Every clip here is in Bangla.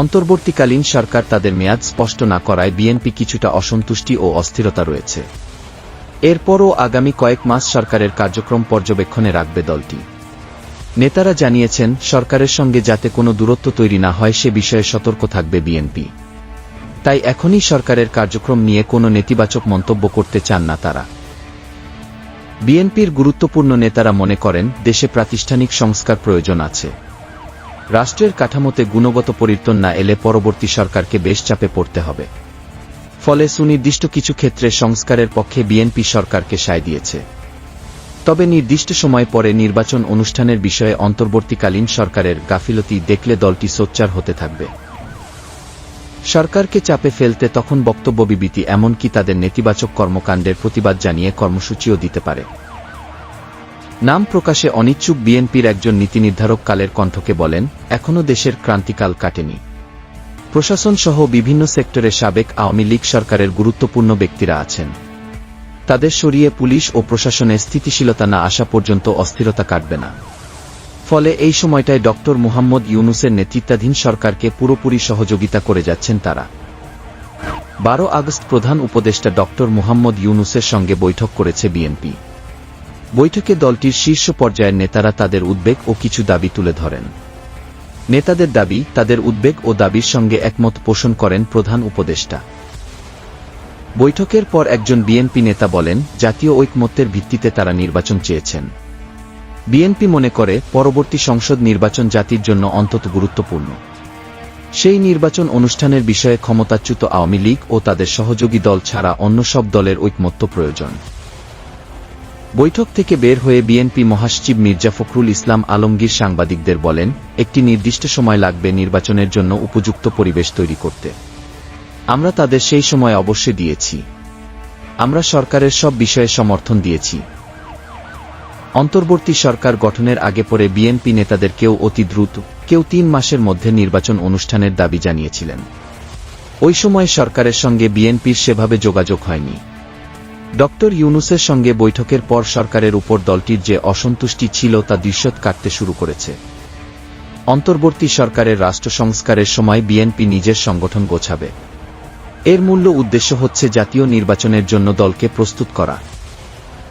অন্তর্বর্তীকালীন সরকার তাদের মেয়াদ স্পষ্ট না করায় বিএনপি কিছুটা অসন্তুষ্টি ও অস্থিরতা রয়েছে। এরপরও আগামী কয়েক মাস সরকারের কার্যক্রম পর্যবেক্ষণে রাখবে দলটি। নেতারা জানিয়েছেন, সরকারের সঙ্গে যাতে কোনো দূরত্ব তৈরি না হয় সে বিষয়ে সতর্ক থাকবে বিএনপি। তাই এখনই সরকারের কার্যক্রম নিয়ে কোনো নেতিবাচক মন্তব্য করতে চান না তারা। বিএনপির গুরুত্বপূর্ণ নেতারা মনে করেন, দেশে প্রাতিষ্ঠানিক সংস্কার প্রয়োজন আছে। রাষ্ট্রের কাঠামোতে গুণগত পরিবর্তন না এলে পরবর্তী সরকারকে বেশ চাপে পড়তে হবে। ফলে সুনির্দিষ্ট কিছু ক্ষেত্রে সংস্কারের পক্ষে বিএনপি সরকারকে সায় দিয়েছে। তবে নির্দিষ্ট সময় পরে নির্বাচন অনুষ্ঠানের বিষয়ে অন্তর্বর্তীকালীন সরকারের গাফিলতি দেখলে দলটি সোচ্চার হতে থাকবে। সরকারকে চাপে ফেলতে তখন বক্তব্য বিবৃতি এমনকি তাদের নেতিবাচক কর্মকাণ্ডের প্রতিবাদ জানিয়ে কর্মসূচিও দিতে পারে। নাম প্রকাশে অনিচ্ছুক বিএনপির একজন নীতিনির্ধারক কালের কণ্ঠকে বলেন এখনও দেশের ক্রান্তিকাল কাটেনি। প্রশাসন সহ বিভিন্ন সেক্টরে সাবেক আওয়ামী লীগ সরকারের গুরুত্বপূর্ণ ব্যক্তিরা আছেন। তাদের সরিয়ে পুলিশ ও প্রশাসনে স্থিতিশীলতা না আসা পর্যন্ত অস্থিরতা কাটবে না। ফলে এই সময়টায় ডক্টর মুহাম্মদ ইউনুসের নেতৃত্বাধীন সরকারকে পুরোপুরি সহযোগিতা করে যাচ্ছেন তারা। বারো আগস্ট প্রধান উপদেষ্টা ডক্টর মুহাম্মদ ইউনুসের সঙ্গে বৈঠক করেছে বিএনপি। বৈঠকে দলটির শীর্ষ পর্যায়ের নেতারা তাদের উদ্বেগ ও কিছু দাবি তুলে ধরেন। নেতাদের দাবি, তাদের উদ্বেগ ও দাবির সঙ্গে একমত পোষণ করেন প্রধান উপদেষ্টা। বৈঠকের পর একজন বিএনপি নেতা বলেন, জাতীয় ঐকমত্যের ভিত্তিতে তারা নির্বাচন চেয়েছেন। বিএনপি মনে করে, পরবর্তী সংসদ নির্বাচন জাতির জন্য অন্তত গুরুত্বপূর্ণ। সেই নির্বাচন অনুষ্ঠানের বিষয়ে ক্ষমতাচ্যুত আওয়ামী লীগ ও তাদের সহযোগী দল ছাড়া অন্য সব দলের ঐকমত্য প্রয়োজন। বৈঠক থেকে বের হয়ে বিএনপি মহাসচিব মির্জা ফখরুল ইসলাম আলমগীর সাংবাদিকদের বলেন, একটি নির্দিষ্ট সময় লাগবে নির্বাচনের জন্য উপযুক্ত পরিবেশ তৈরি করতে। আমরা তাদের সেই সময় অবশ্যই দিয়েছি। আমরা সরকারের সব বিষয়ে সমর্থন দিয়েছি। অন্তর্বর্তী সরকার গঠনের আগে পরে বিএনপি নেতাদের কেউ অতি দ্রুত, কেউ তিন মাসের মধ্যে নির্বাচন অনুষ্ঠানের দাবি জানিয়েছিলেন। ওই সময় সরকারের সঙ্গে বিএনপির সেভাবে যোগাযোগ হয়নি। ডক্টর ইউনুসের সঙ্গে বৈঠকের পর সরকারের উপর দলটির যে অসন্তুষ্টি ছিল তা দৃশ্যত কাটতে শুরু করেছে। অন্তর্বর্তী সরকারের রাষ্ট্র সংস্কারের সময় বিএনপি নিজের সংগঠন গোছাবে। এর মূল্য উদ্দেশ্য হচ্ছে জাতীয় নির্বাচনের জন্য দলকে প্রস্তুত করা।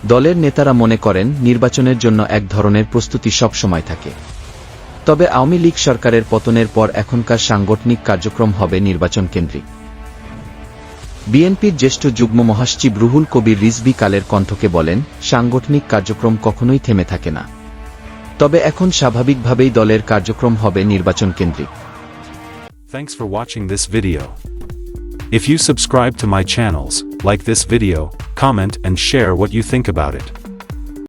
দলের নেতারা মনে করেন, নির্বাচনের জন্য এক ধরনের প্রস্তুতি সব সময় থাকে। তবে আওয়ামী লীগ সরকারের পতনের পর এখনকার সাংগঠনিক কার্যক্রম হবে নির্বাচন কেন্দ্রিক। বিএনপির জ্যেষ্ঠ যুগ্ম মহাসচিব রুহুল কবির রিজবি কালের কণ্ঠকে বলেন সাংগঠনিক কার্যক্রম কখনোই থেমে থাকে না তবে এখন স্বাভাবিকভাবেই দলের কার্যক্রম হবে নির্বাচন কেন্দ্রিক Thanks for watching this video. If you subscribe to my channels, like this video, comment and share what you think about it.